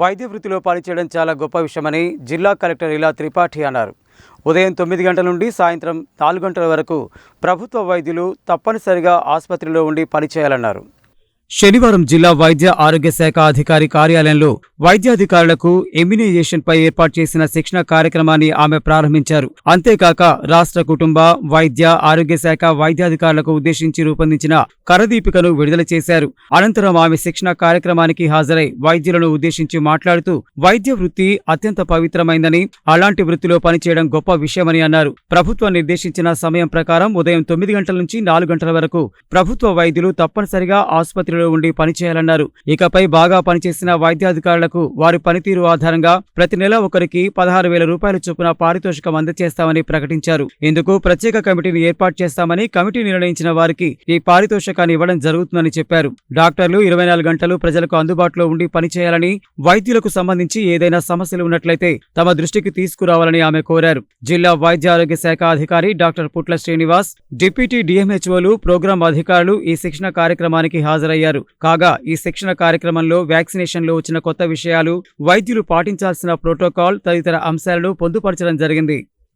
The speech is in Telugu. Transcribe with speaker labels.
Speaker 1: వైద్య వృత్తిలో పనిచేయడం చాలా గొప్ప విషయమని జిల్లా కలెక్టర్ ఇలా త్రిపాఠి అన్నారు. ఉదయం తొమ్మిది గంటల నుండి సాయంత్రం నాలుగు గంటల వరకు ప్రభుత్వ వైద్యులు తప్పనిసరిగా ఆసుపత్రిలో ఉండి పనిచేయాలన్నారు. శనివారం జిల్లా వైద్య ఆరోగ్య శాఖ అధికారి కార్యాలయంలో వైద్యాధికారులకు ఇమ్యునైజేషన్పై ఏర్పాటు చేసిన శిక్షణ కార్యక్రమాన్ని ఆమె ప్రారంభించారు. అంతేకాక రాష్ట్ర కుటుంబ వైద్య ఆరోగ్య శాఖ వైద్యాధికారులకు ఉద్దేశించి రూపొందించిన కరదీపికను విడుదల చేశారు. అనంతరం ఆమె శిక్షణ కార్యక్రమానికి హాజరై వైద్యులను ఉద్దేశించి మాట్లాడుతూ వైద్య వృత్తి అత్యంత పవిత్రమైందని అలాంటి వృత్తిలో పనిచేయడం గొప్ప విషయమని అన్నారు. ప్రభుత్వం నిర్దేశించిన సమయం ప్రకారం ఉదయం తొమ్మిది గంటల నుంచి నాలుగు గంటల వరకు ప్రభుత్వ వైద్యులు తప్పనిసరిగా ఆసుపత్రిలో ఉండి పనిచేయాలన్నారు. ఇకపై బాగా పనిచేసిన వైద్యాధికారులకు వారి పనితీరు ఆధారంగా ప్రతి నెల ఒకరికి పదహారు వేల రూపాయల చొప్పున పారితోషికం అందజేస్తామని ప్రకటించారు. ఇందుకు ప్రత్యేక కమిటీని ఏర్పాటు చేస్తామని కమిటీ నిర్ణయించిన వారికి ఈ పారితోషికాన్ని ఇవ్వడం జరుగుతుందని చెప్పారు. డాక్టర్లు ఇరవై నాలుగు గంటలు ప్రజలకు అందుబాటులో ఉండి పనిచేయాలని వైద్యులకు సంబంధించి ఏదైనా సమస్యలు ఉన్నట్లయితే తమ దృష్టికి తీసుకురావాలని ఆమె కోరారు. జిల్లా వైద్య ఆరోగ్య శాఖ అధికారి డాక్టర్ పుట్ల శ్రీనివాస్ డిప్యూటీ డిఎంహెచ్ఓలు ప్రోగ్రాం అధికారులు ఈ శిక్షణ కార్యక్రమానికి హాజరయ్యారు. కాగా ఈ శిక్షణ కార్యక్రమంలో వ్యాక్సినేషన్లో వచ్చిన కొత్త విషయాలు వైద్యులు పాటించాల్సిన ప్రోటోకాల్ తదితర అంశాలను పొందుపరచడం జరిగింది.